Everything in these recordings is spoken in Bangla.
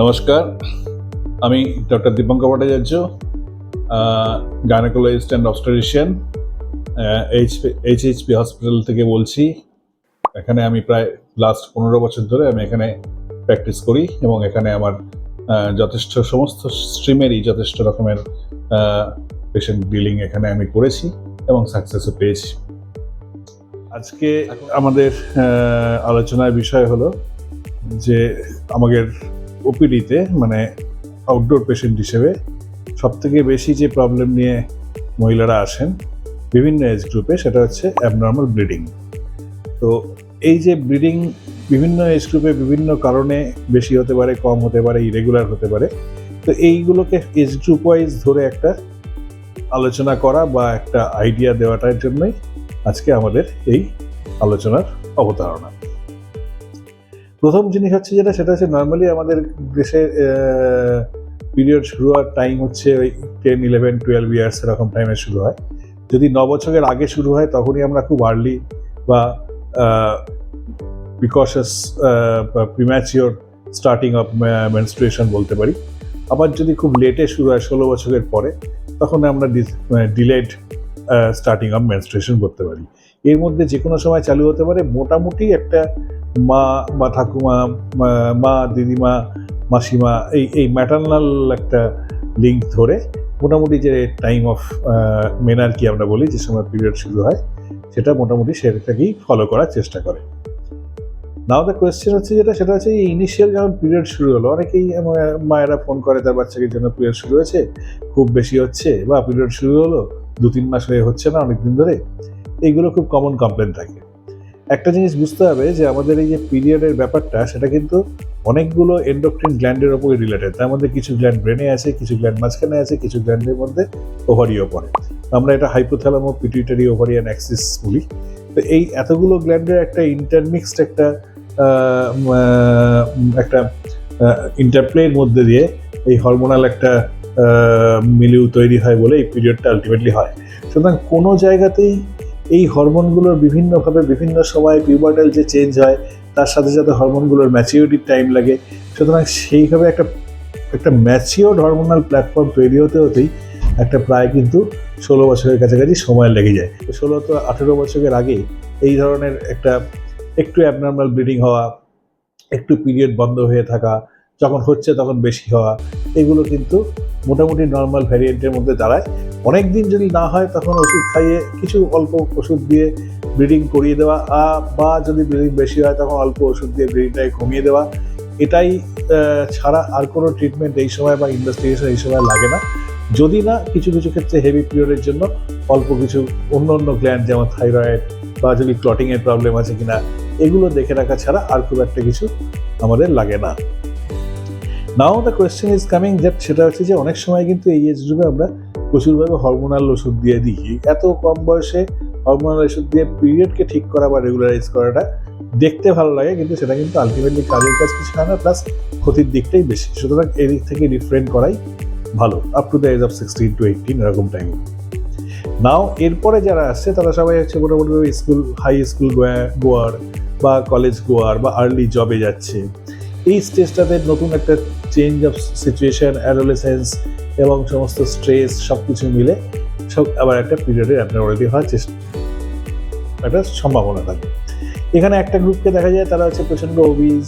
নমস্কার। আমি doctor Dipankar Bhattacharya gynaecologist and obstetrician H HHP hospital থেকে বলছি। এখানে আমি প্রায় লাস্ট পনেরো বছর ধরে আমি এখানে প্র্যাকটিস করি এবং এখানে আমার যথেষ্ট সমস্ত স্ট্রিমেরই যথেষ্ট রকমের পেশেন্ট ডিলিং এখানে আমি করেছি এবং সাকসেসও পেয়েছি। আজকে আমাদের আলোচনার বিষয় হলো যে আমাদের ওপিডিতে মানে আউটডোর পেশেন্ট হিসেবে সব থেকে বেশি যে প্রবলেম নিয়ে মহিলারা আসেন বিভিন্ন এজ গ্রুপে সেটা হচ্ছে অ্যাবনর্মাল ব্লিডিং তো এই যে ব্লিডিং বিভিন্ন এজ গ্রুপে বিভিন্ন কারণে বেশি হতে পারে, কম হতে পারে ইরেগুলার হতে পারে, তো এইগুলোকে এজ গ্রুপ ওয়াইজ ধরে একটা আলোচনা করা বা একটা আইডিয়া দেওয়াটার জন্যই আজকে আমাদের এই আলোচনার অবতারণা। প্রথম জিনিস হচ্ছে যেটা, সেটা হচ্ছে নর্মালি আমাদের দেশে পিরিয়ড শুরু হওয়ার টাইম হচ্ছে ওই টেন ইলেভেন টুয়েলভ ইয়ার্স এরকম টাইমে শুরু হয়। যদি ন বছরের আগে শুরু হয়, তখনই আমরা খুব আর্লি বা বিকশাস প্রিম্যাচিওর স্টার্টিং অফ মেনস্ট্রুয়েশন বলতে পারি। আবার যদি খুব লেটে শুরু হয়, ষোলো বছরের পরে, তখন আমরা ডিলেড স্টার্টিং অফ মেনস্ট্রুয়েশন করতে পারি। এর মধ্যে যে কোনো সময় চালু হতে পারে। মোটামুটি একটা মা বা ঠাকুমা, মা- দিদিমা, মাসিমা, এই এই ম্যাটার্নাল একটা লিঙ্ক ধরে মোটামুটি যে টাইম অফ মেনার্কি আমরা বলি, যে সময় পিরিয়ড শুরু হয়, সেটা মোটামুটি সেটাকেই ফলো করার চেষ্টা করে। নাও দ্য কোয়েশ্চেন হচ্ছে যেটা, সেটা হচ্ছে এই ইনিশিয়াল যখন পিরিয়ড শুরু হলো, অনেকেই মায়েরা ফোন করে তার বাচ্চাকে জন্য পিরিয়ড শুরু হয়েছে, খুব বেশি হচ্ছে, বা পিরিয়ড শুরু হলো দু তিন মাস হয়ে হচ্ছে না অনেক দিন ধরে এইগুলো খুব কমন কমপ্লেন থাকে। একটা জিনিস বুঝতে হবে যে আমাদের এই যে পিরিয়ডের ব্যাপারটা, সেটা কিন্তু অনেকগুলো এন্ডোক্রিন গ্ল্যান্ডের ওপরে রিলেটেড তার মধ্যে কিছু গ্ল্যান্ড ব্রেনে আছে, কিছু গ্ল্যান্ড মাঝখানে আছে, কিছু গ্ল্যান্ডের মধ্যে ওভারিও পড়ে। আমরা এটা হাইপোথ্যালামো পিটুইটারি ওভারিয়ান অ্যাক্সিস বলি। তো এই এতগুলো গ্ল্যান্ডের একটা ইন্টারমিক্সড একটা একটা ইন্টারপ্লের মধ্যে দিয়ে এই হরমোনাল একটা মিলিউ তৈরি হয় বলে এই পিরিয়ডটা আলটিমেটলি হয়। সুতরাং কোনো জায়গাতেই এই হরমোনগুলোর বিভিন্নভাবে বিভিন্ন সময় পিউবার্টাল যে চেঞ্জ হয়, তার সাথে সাথে হরমোনগুলোর ম্যাচিউরিটির টাইম লাগে। সুতরাং সেইভাবে একটা একটা ম্যাচিওর হরমোনাল প্ল্যাটফর্ম তৈরি হতে হতেই একটা প্রায় কিন্তু ষোলো বছরের কাছাকাছি সময় লেগে যায়। ষোলো তো আঠেরো বছরের আগে এই ধরনের একটা একটু অ্যাবনর্মাল ব্লিডিং হওয়া, একটু পিরিয়ড বন্ধ হয়ে থাকা যখন হচ্ছে তখন বেশি হওয়া। এগুলো কিন্তু মোটামুটি নর্মাল ভ্যারিয়েন্টের মধ্যে দাঁড়ায়। অনেক দিন যদি না হয় তখন ওষুধ খাইয়ে কিছু অল্প ওষুধ দিয়ে ব্লিডিং করিয়ে দেওয়া বা যদি ব্লিডিং বেশি হয় তখন অল্প ওষুধ দিয়ে ব্লিডিংটাকে কমিয়ে দেওয়া। এটাই ছাড়া আর কোনো ট্রিটমেন্ট এই সময় বা ইনভেস্টিগেশন এই সময় লাগে না। যদি না, কিছু কিছু ক্ষেত্রে হেভি পিরিয়ডের জন্য অল্প কিছু অন্য অন্য গ্ল্যান্ড যেমন থাইরয়েড বা যদি ক্লটিংয়ের প্রবলেম আছে কিনা, এগুলো দেখে রাখা ছাড়া আর খুব একটা কিছু আমাদের লাগে না। Now the question is coming that সেটা হচ্ছে যে অনেক সময় কিন্তু এই এজ গ্রুপে আমরা প্রচুরভাবে হরমোনাল ওষুধ দিয়ে দিই। এত কম বয়সে হরমোনাল ওষুধ দিয়ে পিরিয়ডকে ঠিক করা বা রেগুলারাইজ করাটা দেখতে ভালো লাগে, কিন্তু সেটা কিন্তু আলটিমেটলি কাজের কাজ কিছু না প্লাস ক্ষতির দিকটাই বেশি। সুতরাং এদিক থেকে রিফ্রেন করাই ভালো up to the age of sixteen to eighteen এরকম টাইম নাও এরপরে যারা আসছে, তারা সবাই হচ্ছে মোটামুটি স্কুল হাই স্কুল গোয়া গোয়ার বা কলেজ গোয়ার বা আর্লি জবে যাচ্ছে। এই স্টেজটাতে নতুন একটা চেঞ্জ অফ সিচুয়েশন অ্যাডোলেসেন্স এবং সমস্ত স্ট্রেস সব কিছু মিলে সব আবার একটা পিরিয়ডের অ্যাবনর্মালিটি হওয়ার চেষ্টা একটা সম্ভাবনা থাকে। এখানে একটা গ্রুপকে দেখা যায়, তারা হচ্ছে প্রচণ্ড ওবিজ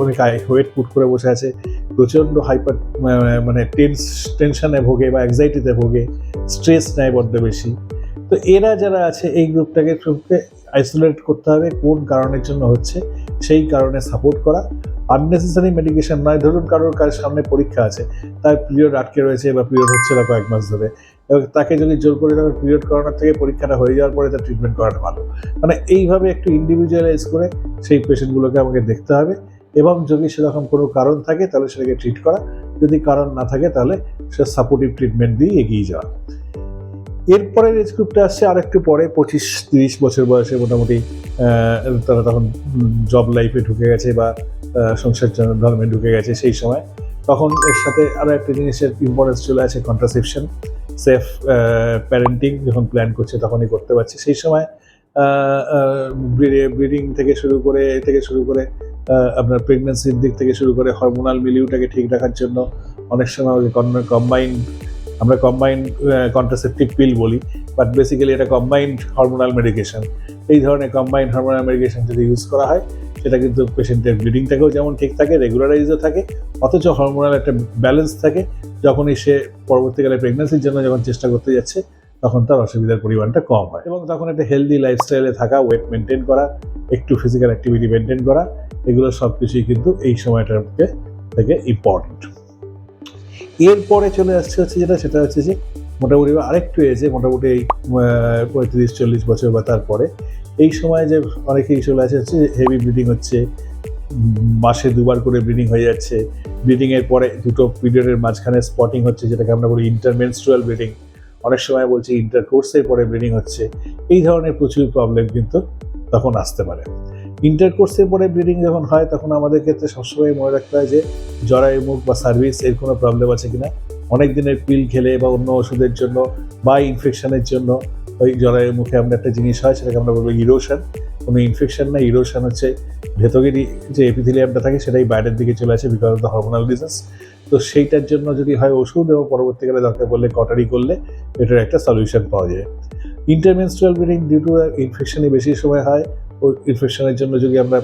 অনেক ওয়েট পুট করে বসে আছে, প্রচণ্ড হাইপার মানে টেন্স টেনশনে ভোগে বা অ্যাংজাইটিতে ভোগে স্ট্রেস নেয় বড্ড বেশি। তো এরা যারা আছে, এই গ্রুপটাকে আইসোলেট করতে হবে, কোন কারণের জন্য হচ্ছে? সেই কারণে সাপোর্ট করা। আননেসেসারি মেডিকেশন নয়। ধরুন কারোর কার সামনে পরীক্ষা আছে, তার পিরিয়ড আটকে রয়েছে বা পিরিয়ড হচ্ছে না কয়েক মাস ধরে। এবং তাকে যদি জোর করে তার পিরিয়ড করানোর থেকে পরীক্ষাটা হয়ে যাওয়ার পরে তার ট্রিটমেন্ট করাটা ভালো। মানে এইভাবে একটু ইন্ডিভিজুয়ালাইজ করে সেই পেশেন্টগুলোকে আমাকে দেখতে হবে। এবং যদি সেরকম কোনো কারণ থাকে তাহলে সেটাকে ট্রিট করা। যদি কারণ না থাকে তাহলে সে সাপোর্টিভ ট্রিটমেন্ট দিয়ে এগিয়ে যাওয়া। এরপরের এজ গ্রুপটা আসছে আরেকটু পরে, পঁচিশ তিরিশ বছর বয়সে মোটামুটি তারা তখন জব লাইফে ঢুকে গেছে বা সংসার ধর্মে ঢুকে গেছে সেই সময়। তখন এর সাথে আরও একটা জিনিসের ইম্পর্টেন্স চলে আছে কন্ট্রাসেপশন সেফ প্যারেন্টিং যখন প্ল্যান করছে তখনই করতে পারছে। সেই সময় ব্রিডিং থেকে শুরু করে, এ থেকে শুরু করে আপনার প্রেগনেন্সির দিক থেকে শুরু করে হরমোনাল মিলিউটাকে ঠিক রাখার জন্য অনেক সময় কম্বাইন আমরা কম্বাইন্ড কন্ট্রাসেপটিভ পিল বলি বাট বেসিক্যালি এটা কম্বাইন্ড হরমোনাল মেডিকেশন এই ধরনের কম্বাইন্ড হরমোনাল মেডিকেশন যদি ইউজ করা হয়, সেটা কিন্তু পেশেন্টের ব্লিডিংটাকেও যেমন ঠিক থাকে রেগুলারাইজও থাকে, অথচ হরমোনাল একটা ব্যালেন্স থাকে, যখনই সে পরবর্তীকালে প্রেগনেন্সির জন্য যখন চেষ্টা করতে যাচ্ছে, তখন তার অসুবিধার পরিমাণটা কম হয়। এবং তখন একটা হেলদি লাইফস্টাইলে থাকা ওয়েট মেনটেন করা, একটু ফিজিক্যাল অ্যাক্টিভিটি মেনটেন করা, এগুলো সব কিছুই কিন্তু এই সময়টাকে থেকে ইম্পর্টেন্ট এরপরে চলে আসছে হচ্ছে যেটা, সেটা হচ্ছে যে মোটামুটি আরেকটু এজে মোটামুটি এই পঁয়ত্রিশ, চল্লিশ বছর বা তারপরে, এই সময় যে অনেকেই চলে আসে হচ্ছে হেভি ব্লিডিং হচ্ছে মাসে দুবার করে ব্লিডিং হয়ে যাচ্ছে ব্লিডিং এর পরে দুটো পিরিয়ডের মাঝখানে স্পটিং হচ্ছে, যেটাকে আমরা বলি ইন্টারমেনস্ট্রুয়াল ব্লিডিং অনেক সময় বলছি ইন্টার কোর্সের পরে ব্লিডিং হচ্ছে, এই ধরনের প্রচুর প্রবলেম কিন্তু তখন আসতে পারে। ইন্টার কোর্সের পরে ব্লিডিং যখন হয়, তখন আমাদের ক্ষেত্রে সবসময় মনে রাখতে হয় যে জরায়ু মুখ বা সার্ভিস এর কোনো প্রবলেম আছে কিনা। অনেক দিনের পিল খেলে বা অন্য ওষুধের জন্য বা ইনফেকশনের জন্য ওই জরায়ুর মুখে আমরা একটা জিনিস হয়, সেটাকে আমরা বলব ইরোশন কোনো ইনফেকশন না ইরোশন হচ্ছে ভেতরেরই যে এপিথিলিয়ামটা থাকে, সেটাই বাইরের দিকে চলে আসে because of the hormonal disease তো সেইটার জন্য যদি হয় ওষুধ এবং পরবর্তীকালে দরকার পড়লে কটারি করলে এটার একটা সলিউশন পাওয়া যায়। ইন্টারমেনস্ট্রুয়াল ব্লিডিং ডিউ টু ইনফেকশনই বেশি সময় হয়। ইনফেকশনের জন্য যদি আমরা,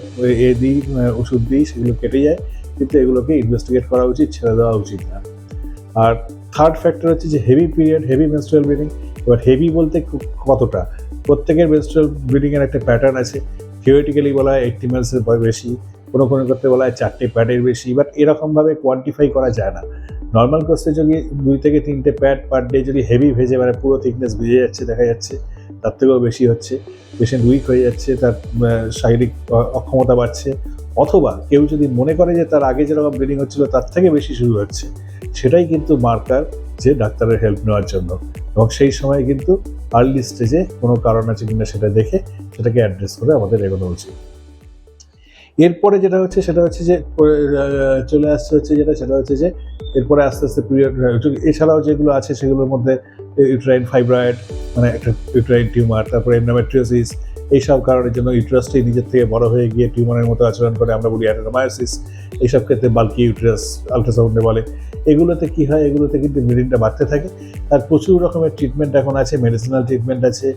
এ দিই ওষুধ দিই, সেগুলো কেটে যায়, কিন্তু এগুলোকে ইনভেস্টিগেট করা উচিত, ছেড়ে দেওয়া উচিত না। আর থার্ড ফ্যাক্টর হচ্ছে যে heavy period heavy menstrual bleeding এবার হেভি বলতে কতটা? প্রত্যেকের মেনস্ট্রুয়াল ব্লিডিংয়ের একটা প্যাটার্ন আছে। থিওরিটিক্যালি বলা হয় এইটটি মিনিটসের বেশি, কোনো কোনো করতে বলা হয় চারটে প্যাডের বেশি বাট এরকমভাবে কোয়ান্টিফাই করা যায় না। নর্মাল কোর্সে যদি দুই থেকে তিনটে প্যাড পার ডে যদি হেভি ভেজে মানে পুরো থিকনেস ভিজে যাচ্ছে, দেখা যাচ্ছে তার থেকেও বেশি হচ্ছে। পেশেন্ট উইক হয়ে যাচ্ছে, তার শারীরিক অক্ষমতা বাড়ছে। অথবা কেউ যদি মনে করে যে তার আগে যেরকম ব্লিডিং হচ্ছিল, তার থেকে বেশি শুরু হচ্ছে। সেটাই কিন্তু মার্কার যে ডাক্তারের হেল্প নেওয়ার জন্য। এবং সেই সময় কিন্তু আর্লি স্টেজে কোনো কারণ আছে কিনা সেটা দেখে সেটাকে অ্যাড্রেস করে আমাদের এগোনো উচিত। এরপরে যেটা হচ্ছে, সেটা হচ্ছে যে চলে আসছে হচ্ছে যেটা, সেটা হচ্ছে যে, এরপরে আস্তে আস্তে পিরিয়ড এছাড়াও যেগুলো আছে সেগুলোর মধ্যে ইউট্রাইন ফাইব্রয়েড মানে একটা ইউট্রাইন টিউমার তারপরে এন্ডোমেট্রিওসিস এইসব কারণের জন্য ইউট্রাসটাই নিজের থেকে বড় হয়ে গিয়ে টিউমারের মতো আচরণ করে আমরা বলি অ্যাডেনোমায়োসিস এইসব ক্ষেত্রে বাল্কি ইউট্রাস আলট্রাসাউন্ডে বলে। এগুলোতে কি হয়? এগুলোতে কিন্তু ব্লিডিংটা বাড়তে থাকে। তার প্রচুর রকমের ট্রিটমেন্ট এখন আছে মেডিসিনাল ট্রিটমেন্ট আছে।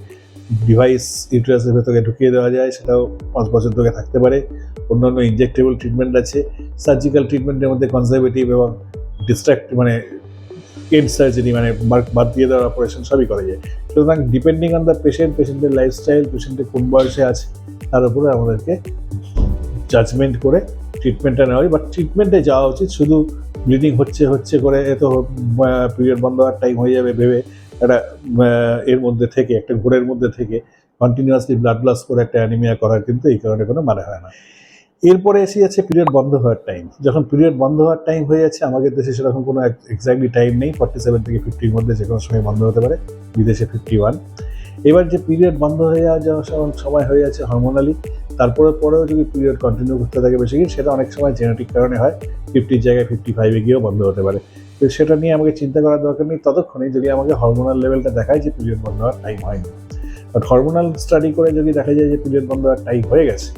ডিভাইস ইউট্রাসের ভেতরে ঢুকিয়ে দেওয়া যায়, সেটাও পাঁচ বছর ধরে থাকতে পারে। অন্যান্য ইনজেক্টেবল ট্রিটমেন্ট আছে। সার্জিক্যাল ট্রিটমেন্টের মধ্যে কনজারভেটিভ এবং ডিস্ট্রাক্ট মানে এড সার্জারি মানে বাদ- দিয়ে দেওয়ার অপারেশন সবই করা যায়। সুতরাং ডিপেন্ডিং অন দ্য পেশেন্ট পেশেন্টের লাইফস্টাইল পেশেন্টের কোন বয়সে আছে, তার উপরে আমাদেরকে জাজমেন্ট করে ট্রিটমেন্টটা নেওয়া হয় বাট ট্রিটমেন্টে যাওয়া উচিত, শুধু ব্লিডিং হচ্ছে হচ্ছে করে এত পিরিয়ড বন্ধ হওয়ার টাইম হয়ে যাবে ভেবে একটা এর মধ্যে থেকে, একটা ঘোরের মধ্যে থেকে কন্টিনিউয়াসলি ব্লাড লস করে একটা অ্যানিমিয়া করার কিন্তু এই কারণে কোনো মানে হয় না। এরপরে এসে যাচ্ছে পিরিয়ড বন্ধ হওয়ার টাইম যখন পিরিয়ড বন্ধ হওয়ার টাইম হয়ে যাচ্ছে আমাদের দেশে সেরকম কোনো এক্স্যাক্টলি টাইম নেই। ফর্টি সেভেন থেকে ফিফটির মধ্যে যে কোনো সময় বন্ধ হতে পারে। বিদেশে ফিফটি ওয়ান এবার যে পিরিয়ড বন্ধ হয়ে যাওয়া সময় হয়ে যাচ্ছে হরমোনালি তারপরে পরেও যদি পিরিয়ড কন্টিনিউ করতে থাকে বেশি দিন, সেটা অনেক সময় জেনেটিক কারণে হয়। ফিফটির জায়গায় ফিফটি ফাইভে গিয়েও বন্ধ হতে পারে। তো সেটা নিয়ে আমাকে চিন্তা করার দরকার নেই। ততক্ষণে যদি আমাকে হরমোনাল লেভেলটা দেখায় যে পিরিয়ড বন্ধ হওয়ার টাইম হয়নি। বাট হরমোনাল স্টাডি করে যদি দেখা যায় যে পিরিয়ড বন্ধ হওয়ার টাইম হয়ে গেছে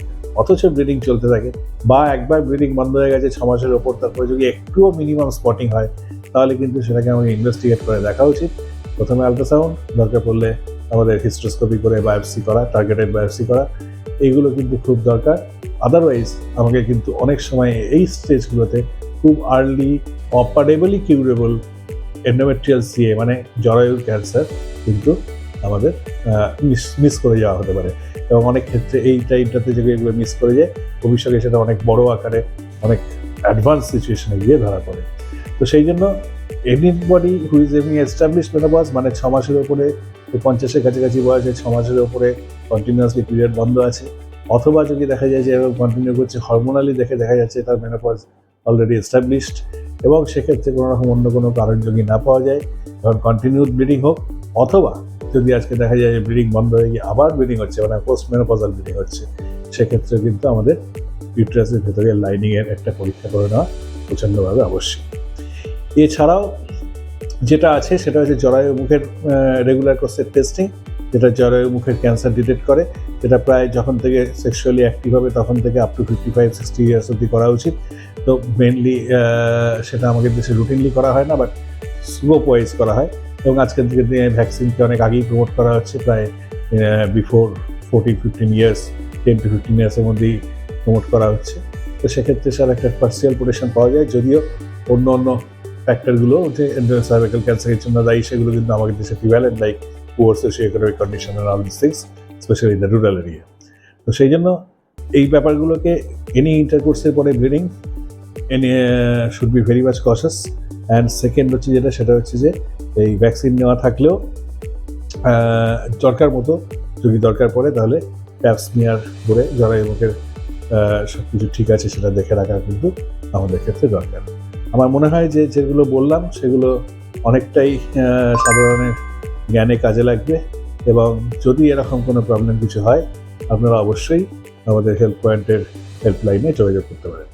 অথচ ব্রিডিং চলতে থাকে বা একবার ব্রিডিং বন্ধ হয়ে গেছে ছ মাসের ওপর, তারপরে যদি একটুও মিনিমাম স্পটিং হয়, তাহলে কিন্তু সেটাকে আমাকে ইনভেস্টিগেট করে দেখা উচিত। প্রথমে আলট্রাসাউন্ড দরকার পড়লে আমাদের হিস্ট্রোস্কোপি করে বায়োপসি করা টার্গেটেড বায়োপসি করা এইগুলো কিন্তু খুব দরকার। আদারওয়াইজ আমাকে কিন্তু অনেক সময় এই স্টেজগুলোতে খুব early operably curable endometrial CA মানে জরায়ুর ক্যান্সার কিন্তু আমাদের মিস মিস করে যাওয়া হতে পারে। এবং অনেক ক্ষেত্রে এই টাইমটাতে যদি এগুলো মিস করে যায়, ভবিষ্যতে সেটা অনেক বড় আকারে, অনেক অ্যাডভান্স সিচুয়েশনে গিয়ে ধরা পড়ে। তো সেই জন্য anybody who is having establish menopause মানে ছ মাসের ওপরে পঞ্চাশের কাছাকাছি বয়সে ছ মাসের ওপরে কন্টিনিউয়াসলি পিরিয়ড বন্ধ আছে। অথবা যদি দেখা যায় যে এরকম কন্টিনিউ করছে হরমোনালি দেখে দেখা যাচ্ছে তার মেনোপজ অলরেডি এস্টাবলিশড এবং সেক্ষেত্রে কোনো রকম অন্য কোনো কারণ যদি না পাওয়া যায়, তখন কন্টিনিউ ব্লিডিং হোক, অথবা যদি আজকে দেখা যায় যে ব্লিডিং বন্ধ হয়ে গিয়ে আবার ব্লিডিং হচ্ছে মানে পোস্ট মেনোপজাল ব্লিডিং হচ্ছে, সেক্ষেত্রে কিন্তু আমাদের ইউট্রাসের ভেতরে লাইনিংয়ের একটা পরীক্ষা করে নেওয়া প্রচণ্ডভাবে আবশ্যক। এছাড়াও যেটা আছে সেটা হচ্ছে জরায়ু মুখের রেগুলার কোর্সের টেস্টিং যেটা জরায়ু মুখের ক্যান্সার ডিটেক্ট করে, যেটা প্রায় যখন থেকে সেক্সুয়ালি অ্যাক্টিভ হবে তখন থেকে up to fifty five sixty years অব্দি করা উচিত। তো মেনলি সেটা আমাদের দেশে রুটিনলি করা হয় না বাট স্লোপ ওয়াইজ করা হয়। এবং আজকের দিকে ভ্যাকসিনকে অনেক আগেই প্রমোট করা হচ্ছে, প্রায় before fourteen fifteen years ten to fifteen ইয়ার্সের মধ্যেই প্রমোট করা হচ্ছে। তো সেক্ষেত্রে স্যার একটা পার্সিয়াল প্রোটেকশন পাওয়া যায়, যদিও অন্য অন্য ফ্যাক্টরগুলো যে সার্ভাইকাল ক্যান্সারের জন্য দায়ী, সেগুলো কিন্তু আমাদের দেশে prevalent like poor socio economic condition all these things specially the rural area তো সেই জন্য এই ব্যাপারগুলোকে এনি ইন্টারকোর্সের পরে bleeding any should be very much cautious and second হচ্ছে যেটা, সেটা হচ্ছে যে এই ভ্যাকসিন নেওয়া থাকলেও দরকার মতো যদি দরকার পড়ে তাহলে প্যাপসমিয়ার করে জরায়ু মুখের সব কিছু ঠিক আছে সেটা দেখে রাখা কিন্তু আমাদের ক্ষেত্রে দরকার। আমার মনে হয় যে যেগুলো বললাম, সেগুলো অনেকটাই সাধারণের জ্ঞানে কাজে লাগবে এবং যদি এরকম কোনো প্রবলেম কিছু হয়, আপনারা অবশ্যই আমাদের হেল্প পয়েন্টের হেল্পলাইনে যোগাযোগ করতে পারেন।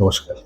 নমস্কার।